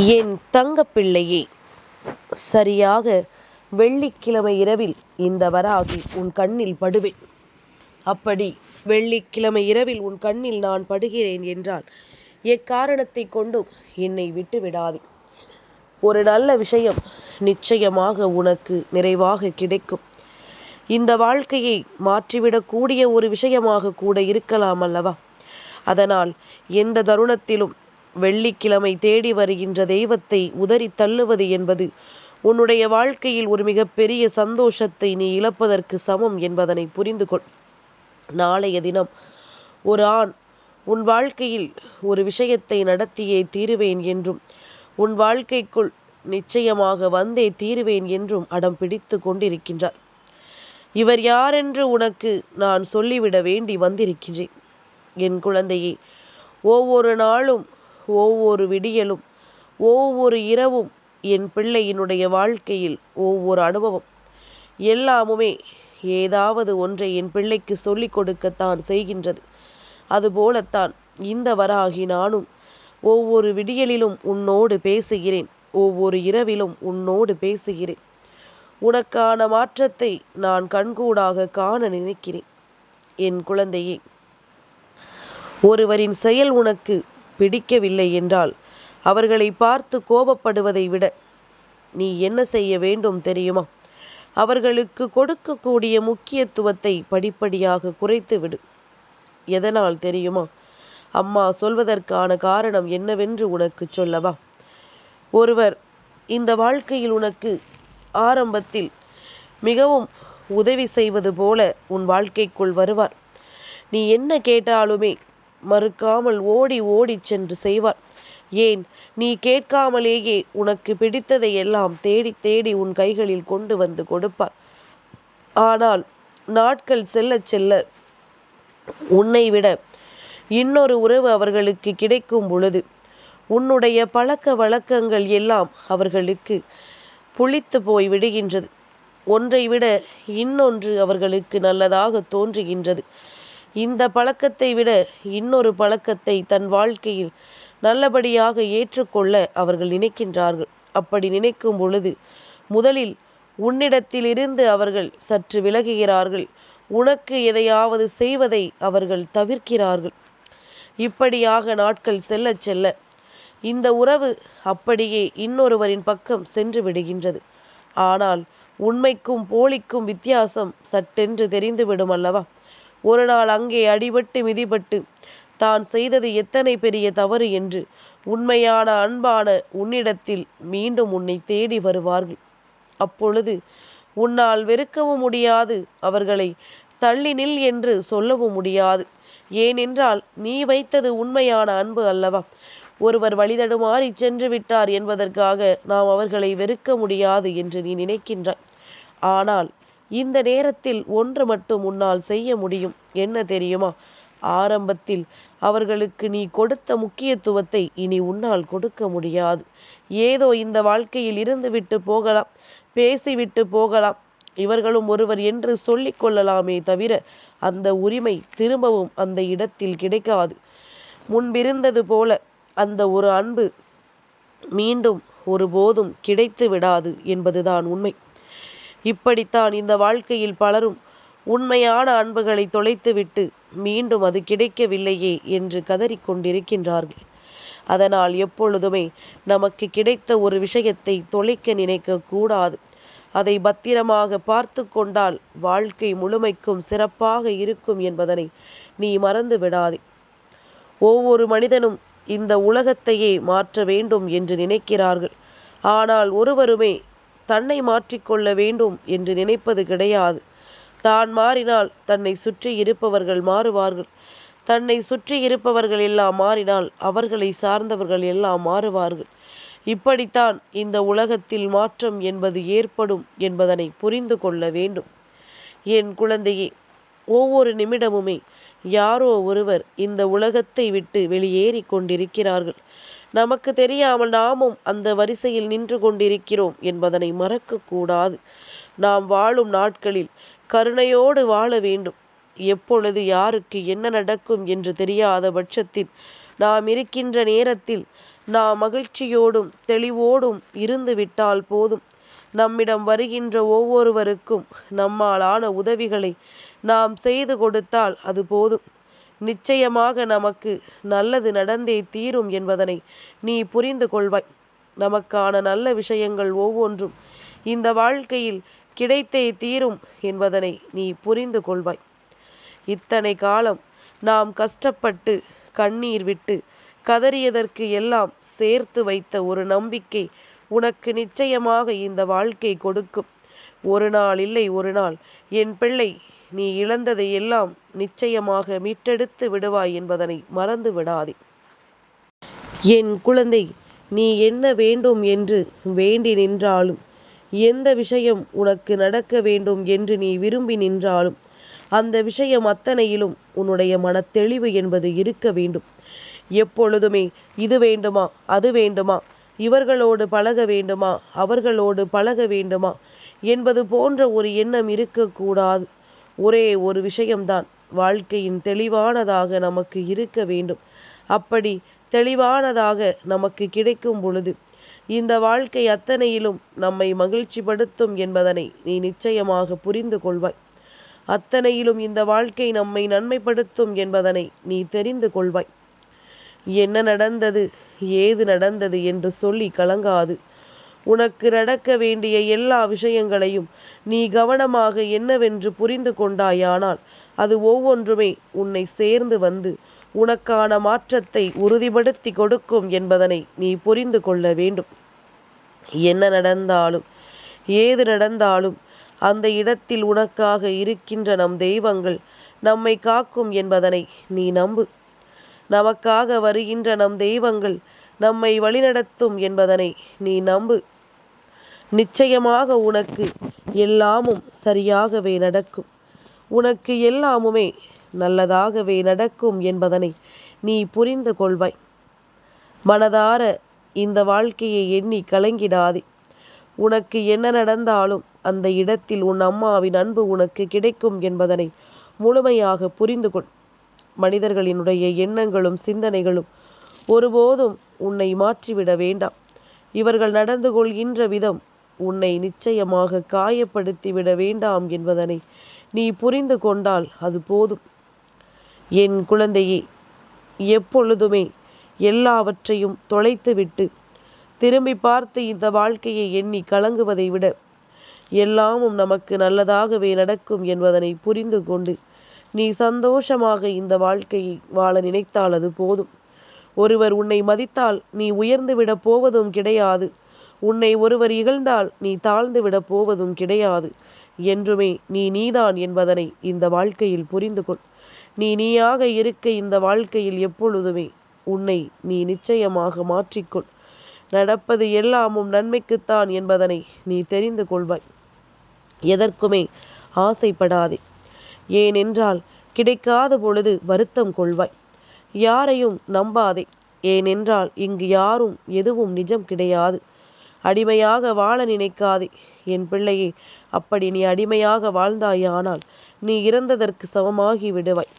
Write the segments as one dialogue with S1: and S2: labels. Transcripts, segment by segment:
S1: என் தங்கப்பிள்ளையே சரியாக வெள்ளிக்கிழமை இரவில் இந்த வராகி உன் கண்ணில் படுவேன். அப்படி வெள்ளிக்கிழமை இரவில் உன் கண்ணில் நான் படுகிறேன் என்றால் எக்காரணத்தை கொண்டும் என்னை விட்டு விடாதே ஒரு நல்ல விஷயம் நிச்சயமாக உனக்கு நிறைவாக கிடைக்கும். இந்த வாழ்க்கையை மாற்றிவிடக்கூடிய ஒரு விஷயமாக கூட இருக்கலாம் அல்லவா? அதனால் எந்த தருணத்திலும் வெள்ளிக்கிழமை தேடி வருகின்ற தெய்வத்தை உதறி தள்ளுவது என்பது உன்னுடைய வாழ்க்கையில் ஒரு மிகப்பெரிய சந்தோஷத்தை நீ இழப்பதற்கு சமம் என்பதனை புரிந்து கொள் நாளைய தினம் ஒரு ஆண் உன் வாழ்க்கையில் ஒரு விஷயத்தை நடத்தியே தீருவேன் என்றும் உன் வாழ்க்கைக்குள் நிச்சயமாக வந்தே தீருவேன் என்றும் அடம் பிடித்து கொண்டிருக்கின்றார். இவர் யாரென்று உனக்கு நான் சொல்லிவிட வேண்டி வந்திருக்கின்றேன். என் குழந்தையே ஒவ்வொரு நாளும் ஒவ்வொரு விடியலும் ஒவ்வொரு இரவும் என் பிள்ளையினுடைய வாழ்க்கையில் ஒவ்வொரு அனுபவம். எல்லாமுமே ஏதாவது ஒன்றை என் பிள்ளைக்கு சொல்லிக் கொடுக்கத்தான் செய்கின்றது. அதுபோலத்தான் இந்த வராகி நானும் ஒவ்வொரு விடியலிலும் உன்னோடு பேசுகிறேன் ஒவ்வொரு இரவிலும் உன்னோடு பேசுகிறேன். உனக்கான மாற்றத்தை நான் கண்கூடாக காண நினைக்கிறேன் என் குழந்தையே. ஒருவரின் செயல் உனக்கு பிடிக்கவில்லை என்றால் அவர்களை பார்த்து கோபப்படுவதை விட நீ என்ன செய்ய வேண்டும் தெரியுமா? அவர்களுக்கு கொடுக்கக்கூடிய முக்கியத்துவத்தை படிப்படியாக குறைத்து விடு. எதனால் தெரியுமா? அம்மா சொல்வதற்கான காரணம் என்னவென்று உனக்கு சொல்லவா? ஒருவர் இந்த வாழ்க்கையில் உனக்கு ஆரம்பத்தில் மிகவும் உதவி செய்வது போல உன் வாழ்க்கைக்குள் வருவார். நீ என்ன கேட்டாலுமே மறுக்காமல் ஓடி ஓடி சென்று செய்வார். ஏன்? நீ கேட்காமலேயே உனக்கு பிடித்ததை எல்லாம் தேடி தேடி உன் கைகளில் கொண்டு வந்து கொடுப்பார். ஆனால் நாட்கள் செல்ல செல்ல உன்னை விட இன்னொரு உறவு அவர்களுக்கு கிடைக்கும் பொழுது உன்னுடைய பழக்க வழக்கங்கள் எல்லாம் அவர்களுக்கு புளித்து போய் விடுகின்றது. ஒன்றை விட இன்னொன்று அவர்களுக்கு நல்லதாக தோன்றுகின்றது. இந்த பழக்கத்தை விட இன்னொரு பழக்கத்தை தன் வாழ்க்கையில் நல்லபடியாக ஏற்றுக்கொள்ள அவர்கள் நினைக்கின்றார்கள். அப்படி நினைக்கும் பொழுது முதலில் உன்னிடத்திலிருந்து அவர்கள் சற்று விலகுகிறார்கள். உனக்கு எதையாவது செய்வதை அவர்கள் தவிர்க்கிறார்கள். இப்படியாக நாட்கள் செல்ல செல்ல இந்த உறவு அப்படியே இன்னொருவரின் பக்கம் சென்று விடுகின்றது. ஆனால் உண்மைக்கும் போலிக்கும் வித்தியாசம் சட்டென்று தெரிந்துவிடும் அல்லவா? ஒரு நாள் அங்கே அடிபட்டு மிதிபட்டு தான் செய்தது எத்தனை பெரிய தவறு என்று உண்மையான அன்பான உன்னிடத்தில் மீண்டும் உன்னை தேடி வருவார்கள். அப்பொழுது உன்னால் வெறுக்கவும் முடியாது அவர்களை தள்ளி நில் என்று சொல்லவும் முடியாது. ஏனென்றால் நீ வைத்தது உண்மையான அன்பு அல்லவா? ஒருவர் வழிதடுமாறி சென்று விட்டார் என்பதற்காக நாம் அவர்களை வெறுக்க முடியாது என்று நீ நினைக்கின்றாய். ஆனால் இந்த நேரத்தில் ஒன்று மட்டும் உன்னால் செய்ய முடியும். என்ன தெரியுமா? ஆரம்பத்தில் அவர்களுக்கு நீ கொடுத்த முக்கியத்துவத்தை இனி உன்னால் கொடுக்க முடியாது. ஏதோ இந்த வாழ்க்கையில் இருந்துவிட்டு போகலாம் பேசிவிட்டு போகலாம். இவர்களும் ஒருவர் என்று சொல்லிக் கொள்ளலாமே தவிர அந்த உரிமை திரும்பவும் அந்த இடத்தில் கிடைக்காது. முன்பிருந்தது போல அந்த ஒரு அன்பு மீண்டும் ஒருபோதும் கிடைத்து விடாது என்பதுதான் உண்மை. இப்படித்தான் இந்த வாழ்க்கையில் பலரும் உண்மையான அன்புகளை தொலைத்துவிட்டு மீண்டும் அது கிடைக்கவில்லையே என்று கதறிக்கொண்டிருக்கின்றார்கள். அதனால் எப்பொழுதுமே நமக்கு கிடைத்த ஒரு விஷயத்தை தொலைக்க நினைக்க கூடாது. அதை பத்திரமாக பார்த்து கொண்டால் வாழ்க்கை முழுமைக்கும் சிறப்பாக இருக்கும் என்பதனை நீ மறந்து விடாதே ஒவ்வொரு மனிதனும் இந்த உலகத்தையே மாற்ற வேண்டும் என்று நினைக்கிறார்கள். ஆனால் ஒருவருமே தன்னை மாற்றிக்கொள்ள வேண்டும் என்று நினைப்பது கிடையாது. தான் மாறினால் தன்னை சுற்றி இருப்பவர்கள் மாறுவார்கள். தன்னை சுற்றி இருப்பவர்கள் எல்லாம் மாறினால் அவர்களை சார்ந்தவர்கள் எல்லாம் மாறுவார்கள். இப்படித்தான் இந்த உலகத்தில் மாற்றம் என்பது ஏற்படும் என்பதனை புரிந்து கொள்ள வேண்டும். என் குழந்தையே ஒவ்வொரு நிமிடமுமே யாரோ ஒருவர் இந்த உலகத்தை விட்டு வெளியேறி கொண்டிருக்கிறார்கள். நமக்கு தெரியாமல் நாமும் அந்த வரிசையில் நின்று கொண்டிருக்கிறோம் என்பதனை மறக்கக்கூடாது. நாம் வாழும் நாட்களில் கருணையோடு வாழ வேண்டும். எப்பொழுது யாருக்கு என்ன நடக்கும் என்று தெரியாத பட்சத்தில் நாம் இருக்கின்ற நேரத்தில் நாம் மகிழ்ச்சியோடும் தெளிவோடும் இருந்து விட்டால் போதும். நம்மிடம் வருகின்ற ஒவ்வொருவருக்கும் நம்மால் ஆன உதவிகளை நாம் செய்து கொடுத்தால் அது போதும். நிச்சயமாக நமக்கு நல்லது நடந்தே தீரும் என்பதனை நீ புரிந்து கொள்வாய். நமக்கான நல்ல விஷயங்கள் ஒவ்வொன்றும் இந்த வாழ்க்கையில் கிடைத்தே தீரும் என்பதனை நீ புரிந்து கொள்வாய். இத்தனை காலம் நாம் கஷ்டப்பட்டு கண்ணீர் விட்டு கதறியதற்கு எல்லாம் சேர்த்து வைத்த ஒரு நம்பிக்கை உனக்கு நிச்சயமாக இந்த வாழ்க்கை கொடுக்கும். ஒரு நாள் இல்லை ஒரு நாள் என் பிள்ளை நீ இழந்ததை எல்லாம் நிச்சயமாக மீட்டெடுத்து விடுவாய் என்பதனை மறந்து விடாதே. என் குழந்தை நீ என்ன வேண்டும் என்று வேண்டி நின்றாலும் எந்த விஷயம் உனக்கு நடக்க வேண்டும் என்று நீ விரும்பி நின்றாலும் அந்த விஷயம் அத்தனையிலும் உன்னுடைய மனத்தெளிவு என்பது இருக்க வேண்டும். எப்பொழுதுமே இது வேண்டுமா அது வேண்டுமா இவர்களோடு பழக வேண்டுமா அவர்களோடு பழக வேண்டுமா என்பது போன்ற ஒரு எண்ணம் இருக்கக்கூடாது. ஒரே ஒரு விஷயம்தான். வாழ்க்கையின் தெளிவானதாக நமக்கு இருக்க வேண்டும். அப்படி தெளிவானதாக நமக்கு கிடைக்கும் பொழுது இந்த வாழ்க்கை அத்தனையிலும் நம்மை மகிழ்ச்சிப்படுத்தும் என்பதனை நீ நிச்சயமாக புரிந்து கொள்வாய். அத்தனையிலும் இந்த வாழ்க்கை நம்மை நன்மைப்படுத்தும் என்பதனை நீ தெரிந்து கொள்வாய். என்ன நடந்தது ஏது நடந்தது என்று சொல்லி கலங்காது. உனக்கு நடக்க வேண்டிய எல்லா விஷயங்களையும் நீ கவனமாக என்னவென்று புரிந்து கொண்டாயானால் அது ஒவ்வொன்றுமே உன்னை சேர்ந்து வந்து உனக்கான மாற்றத்தை உறுதிப்படுத்தி கொடுக்கும் என்பதனை நீ புரிந்து கொள்ள வேண்டும். என்ன நடந்தாலும் ஏது நடந்தாலும் அந்த இடத்தில் உனக்காக இருக்கின்ற நம் தெய்வங்கள் நம்மை காக்கும் என்பதனை நீ நம்பு. நமக்காக வருகின்ற நம் தெய்வங்கள் நம்மை வழிநடத்தும் என்பதனை நீ நம்பு. நிச்சயமாக உனக்கு எல்லாமும் சரியாகவே நடக்கும். உனக்கு எல்லாமுமே நல்லதாகவே நடக்கும் என்பதனை நீ புரிந்து கொள்வாய். மனதார இந்த வாழ்க்கையை எண்ணி கலங்கிடாதே. உனக்கு என்ன நடந்தாலும் அந்த இடத்தில் உன் அம்மாவின் அன்பு உனக்கு கிடைக்கும் என்பதனை முழுமையாக புரிந்து கொள். மனிதர்களினுடைய எண்ணங்களும் சிந்தனைகளும் ஒருபோதும் உன்னை மாற்றிவிட வேண்டாம். இவர்கள் நடந்து கொள்கின்ற விதம் உன்னை நிச்சயமாக காயப்படுத்திவிட வேண்டாம் என்பதனை நீ புரிந்து கொண்டால் அது போதும். என் குழந்தையே எப்பொழுதுமே எல்லாவற்றையும் தொலைத்துவிட்டு திரும்பி பார்த்து இந்த வாழ்க்கையை எண்ணி கலங்குவதை விட எல்லாமும் நமக்கு நல்லதாகவே நடக்கும் என்பதனை புரிந்து கொண்டு நீ சந்தோஷமாக இந்த வாழ்க்கையை வாழ நினைத்தால் அது போதும். ஒருவர் உன்னை மதித்தால் நீ உயர்ந்துவிடப் போவதும் கிடையாது. உன்னை ஒருவர் இகழ்ந்தால் நீ தாழ்ந்துவிடப் போவதும் கிடையாது. என்றுமே நீ நீதான் என்பதனை இந்த வாழ்க்கையில் புரிந்து கொள். நீ நீயாக இருக்க இந்த வாழ்க்கையில் எப்பொழுதுமே உன்னை நீ நிச்சயமாக மாற்றிக்கொள் நடப்பது எல்லாமும் நன்மைக்குத்தான் என்பதனை நீ தெரிந்து கொள்வாய். எதற்குமே ஆசைப்படாதே. ஏனென்றால் கிடைக்காத பொழுது வருத்தம் கொள்வாய். யாரையும் நம்பாதே. ஏனென்றால் இங்கு யாரும் எதுவும் நிஜம் கிடையாது. அடிமையாக வாழ நினைக்காதே. என் பிள்ளையே அப்படி நீ அடிமையாக வாழ்ந்தாயானால் நீ இறந்ததற்கு சமமாகி விடுவாய்.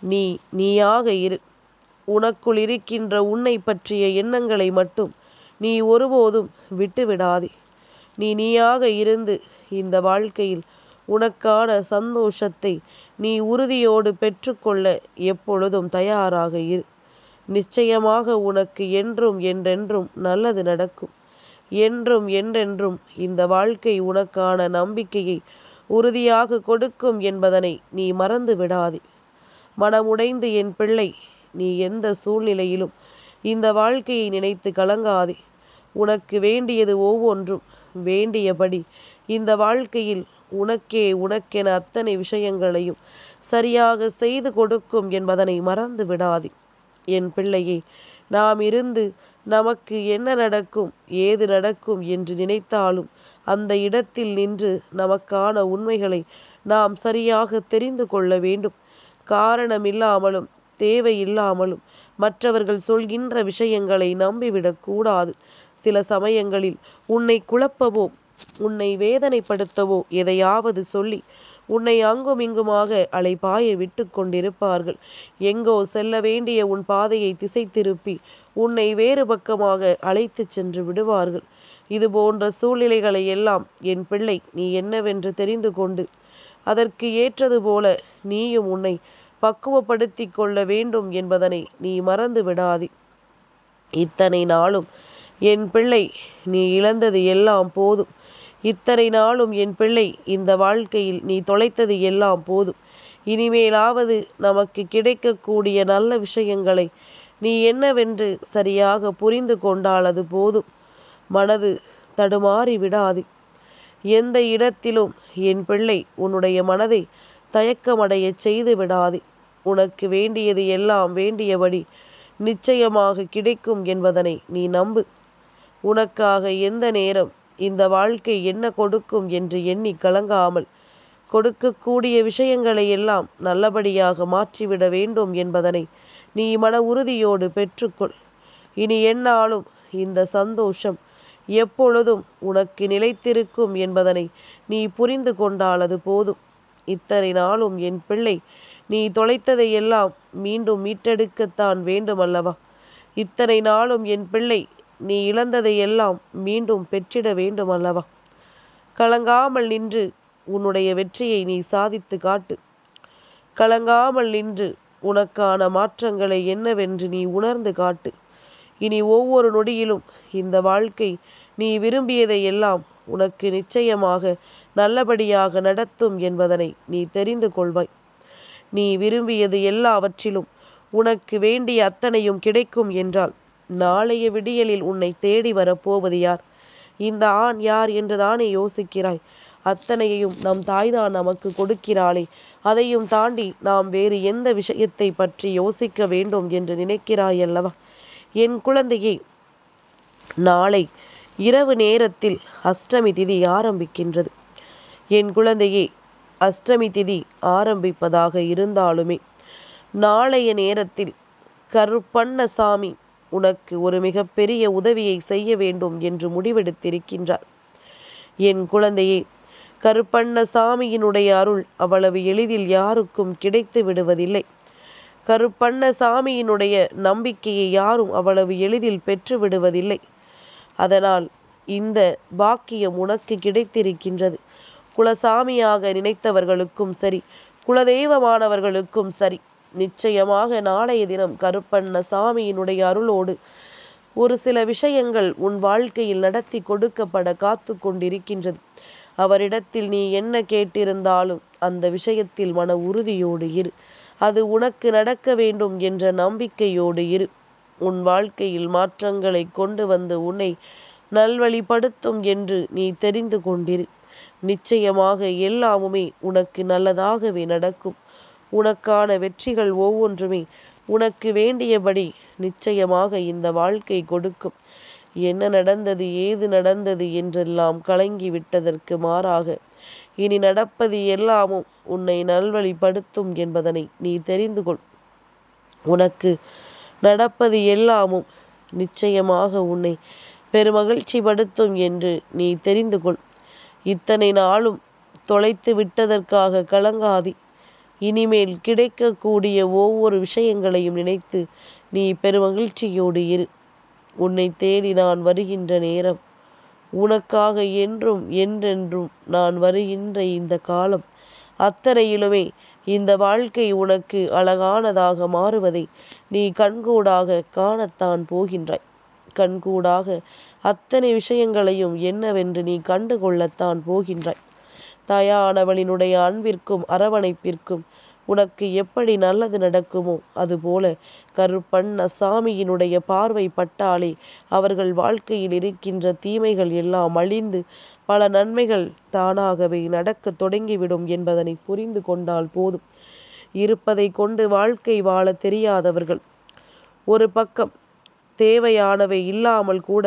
S1: நீ நீயாக இரு. உனக்குள் இருக்கின்ற உன்னை பற்றிய எண்ணங்களை மட்டும் நீ ஒருபோதும் விட்டுவிடாதே. நீ நீயாக இருந்து இந்த வாழ்க்கையில் உனக்கான சந்தோஷத்தை நீ உறுதியோடு பெற்றுக்கொள்ள எப்பொழுதும் தயாராக இரு. நிச்சயமாக உனக்கு என்றும் என்றென்றும் நல்லது நடக்கும். என்றும் என்றென்றும் இந்த வாழ்க்கை உனக்கான நம்பிக்கையை உறுதியாக கொடுக்கும் என்பதனை நீ மறந்து விடாதே. மனமுடைந்து என் பிள்ளை நீ எந்த சூழ்நிலையிலும் இந்த வாழ்க்கையை நினைத்து கலங்காதே. உனக்கு வேண்டியது ஒவ்வொன்றும். வேண்டியபடி இந்த வாழ்க்கையில் உனக்கே உனக்கென அத்தனை விஷயங்களையும் சரியாக செய்து கொடுக்கும் என்பதனை மறந்து விடாதே. என் பிள்ளையே நாம் இருந்து நமக்கு என்ன நடக்கும் ஏது நடக்கும் என்று நினைத்தாலும் அந்த இடத்தில் நின்று நமக்கான உண்மைகளை நாம் சரியாக தெரிந்து கொள்ள வேண்டும். காரணமில்லாமலும் தேவையில்லாமலும் மற்றவர்கள் சொல்கின்ற விஷயங்களை நம்பிவிடக்கூடாது சில சமயங்களில் உன்னை குழப்பவோ உன்னை வேதனைப்படுத்தவோ எதையாவது சொல்லி உன்னை அங்கும் இங்குமாக அலைபாய விட்டு கொண்டிருப்பார்கள். எங்கோ செல்ல வேண்டிய உன் பாதையை திசை திருப்பி உன்னை வேறு பக்கமாக அழைத்து சென்று விடுவார்கள். இது போன்ற சூழ்நிலைகளை எல்லாம் என் பிள்ளை நீ என்னவென்று தெரிந்து கொண்டு அதற்கு ஏற்றது போல நீயும் உன்னை பக்குவப்படுத்தி கொள்ள வேண்டும் என்பதனை நீ மறந்து விடாதே. இத்தனை நாளும் என் பிள்ளை நீ இழந்தது எல்லாம் போதும். இத்தனை நாளும் என் பிள்ளை இந்த வாழ்க்கையில் நீ தொலைத்தது எல்லாம் போதும். இனிமேலாவது நமக்கு கிடைக்கக்கூடிய நல்ல விஷயங்களை நீ என்னவென்று சரியாக புரிந்து கொண்டால் அது போதும். மனது தடுமாறி விடாது. எந்த இடத்திலும் என் பிள்ளை உன்னுடைய மனதை தயக்கமடைய செய்து விடாது. உனக்கு வேண்டியது எல்லாம் வேண்டியபடி நிச்சயமாக கிடைக்கும் என்பதனை நீ நம்பு. உனக்காக எந்த நேரம் இந்த வாழ்க்கை என்ன கொடுக்கும் என்று எண்ணி கலங்காமல் கொடுக்கக்கூடிய விஷயங்களை எல்லாம் நல்லபடியாக மாற்றிவிட வேண்டும் என்பதனை நீ மன உறுதியோடு பெற்றுக்கொள். இனி என்னாலும் இந்த சந்தோஷம் எப்பொழுதும் உனக்கு நிலைத்திருக்கும் என்பதனை நீ புரிந்து கொண்டால் அது போதும். இத்தனை நாளும் என் பிள்ளை நீ தொலைத்ததை எல்லாம் மீண்டும் மீட்டெடுக்கத்தான் வேண்டுமல்லவா? இத்தனை நாளும் என் பிள்ளை நீ இழந்ததை எல்லாம் மீண்டும் பெற்றிட வேண்டுமல்லவா? கலங்காமல் நின்று உன்னுடைய வெற்றியை நீ சாதித்து காட்டு. கலங்காமல் நின்று உனக்கான மாற்றங்களை என்னவென்று நீ உணர்ந்து காட்டு. இனி ஒவ்வொரு நொடியிலும் இந்த வாழ்க்கை நீ விரும்பியதை எல்லாம் உனக்கு நிச்சயமாக நல்லபடியாக நடத்தும் என்பதனை நீ தெரிந்து கொள்வாய். நீ விரும்பியது எல்லாவற்றிலும் உனக்கு வேண்டிய அத்தனையும் கிடைக்கும் என்றால் நாளைய விடியலில் உன்னை தேடி வரப்போவது யார்? இந்த ஆண் யார் என்று தானே யோசிக்கிறாய். அத்தனையையும் நம் தாய்தான் நமக்கு கொடுக்கிறாளே. அதையும் தாண்டி நாம் வேறு எந்த விஷயத்தை பற்றி யோசிக்க வேண்டும் என்று நினைக்கிறாய் அல்லவா? என் குழந்தையை நாளை இரவு நேரத்தில் அஷ்டமி திதி ஆரம்பிக்கின்றது. என் குழந்தையே அஷ்டமி திதி ஆரம்பிப்பதாக இருந்தாலுமே நாளைய நேரத்தில் கருப்பண்ணசாமி உனக்கு ஒரு மிகப்பெரிய உதவியை செய்ய வேண்டும் என்று முடிவெடுத்திருக்கின்றார் என் குழந்தையே கருப்பண்ணசாமியினுடைய அருள் அவ்வளவு எளிதில் யாருக்கும் கிடைத்து விடுவதில்லை. கருப்பண்ண சாமியினுடைய நம்பிக்கையை யாரும் அவ்வளவு எளிதில் பெற்று விடுவதில்லை. அதனால் இந்த பாக்கியம் உனக்கு கிடைத்திருக்கின்றது. குலசாமியாக நினைத்தவர்களுக்கும் சரி குலதெய்வமானவர்களுக்கும் சரி நிச்சயமாக நாளைய தினம் கருப்பண்ண சாமியினுடைய அருளோடு ஒரு சில விஷயங்கள் உன் வாழ்க்கையில் நடத்தி கொடுக்கப்பட காத்து கொண்டிருக்கின்றது அவரிடத்தில் நீ என்ன கேட்டிருந்தாலும் அந்த விஷயத்தில் மன உறுதியோடு இரு. அது உனக்கு நடக்க வேண்டும் என்ற நம்பிக்கையோடு இரு. உன் வாழ்க்கையில் மாற்றங்களை கொண்டு வந்து உன்னை நல்வழிப்படுத்தும் என்று நீ தெரிந்து கொண்டிரு. நிச்சயமாக எல்லாமுமே உனக்கு நல்லதாகவே நடக்கும். உனக்கான வெற்றிகள் ஒவ்வொன்றுமே உனக்கு வேண்டியபடி நிச்சயமாக இந்த வாழ்க்கை கொடுக்கும். என்ன நடந்தது ஏது நடந்தது என்றெல்லாம் கலங்கி விட்டதற்கு மாறாக இனி நடப்பது எல்லாமும் உன்னை நல்வழிப்படுத்தும் என்பதனை நீ தெரிந்து கொள். உனக்கு நடப்பது எல்லாமும் நிச்சயமாக உன்னை பெருமகிழ்ச்சி படுத்தும் என்று நீ தெரிந்து கொள். இத்தனை நாளும் தொலைத்து விட்டதற்காக கலங்காதி. இனிமேல் கிடைக்கக்கூடிய ஒவ்வொரு விஷயங்களையும் நினைத்து நீ பெருமகிழ்ச்சியோடு இரு. உன்னை தேடி நான் வருகின்ற நேரம் உனக்காக என்றும் என்றென்றும் நான் வருகின்ற இந்த காலம் அத்தனையிலுமே இந்த வாழ்க்கை உனக்கு அழகானதாக மாறுவதை நீ கண்கூடாக காணத்தான் போகின்றாய். கண்கூடாக அத்தனை விஷயங்களையும் என்னவென்று நீ கண்டுகொள்ளத்தான் போகின்றாய். தாயானவளினுடைய அன்பிற்கும் அரவணைப்பிற்கும் உனக்கு எப்படி நல்லது நடக்குமோ அதுபோல கருப்பண்ண சாமியினுடைய பார்வை பட்டாலே அவர்கள் வாழ்க்கையில் இருக்கின்ற தீமைகள் எல்லாம் அழிந்து பல நன்மைகள் தானாகவே நடக்க தொடங்கிவிடும் என்பதனை புரிந்து கொண்டால் போதும். இருப்பதை கொண்டு வாழ்க்கை வாழ தெரியாதவர்கள். ஒரு பக்கம் தேவையானவை இல்லாமல் கூட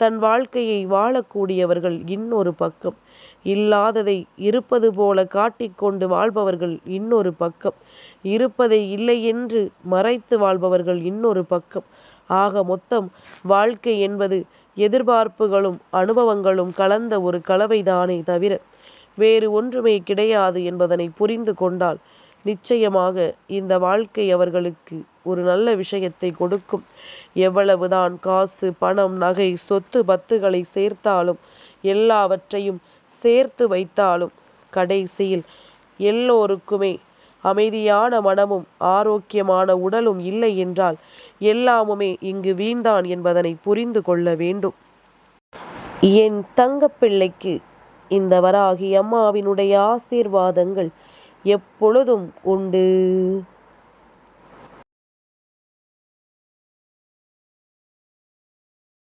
S1: தன் வாழ்க்கையை வாழக்கூடியவர்கள் இன்னொரு பக்கம். இல்லாததை இருப்பது போல காட்டிக்கொண்டு வாழ்பவர்கள் இன்னொரு பக்கம். இருப்பதை இல்லை என்று மறைத்து வாழ்பவர்கள் இன்னொரு பக்கம். ஆக மொத்தம் வாழ்க்கை என்பது எதிர்பார்ப்புகளும் அனுபவங்களும் கலந்த ஒரு கலவைதானே தவிர வேறு ஒன்றுமே கிடையாது என்பதனை புரிந்து கொண்டால் நிச்சயமாக இந்த வாழ்க்கை அவர்களுக்கு ஒரு நல்ல விஷயத்தை கொடுக்கும். எவ்வளவுதான் காசு பணம் நகை சொத்து பத்துகளை சேர்த்தாலும் எல்லாவற்றையும் சேர்த்து வைத்தாலும் கடைசியில் எல்லோருக்குமே அமைதியான மனமும் ஆரோக்கியமான உடலும் இல்லை என்றால் எல்லாமுமே இங்கு வீண்தான் என்பதனை புரிந்து கொள்ள வேண்டும். என் தங்கப்பிள்ளைக்கு இந்த வராகி அம்மாவினுடைய ஆசீர்வாதங்கள் எப்பொழுதும் உண்டு.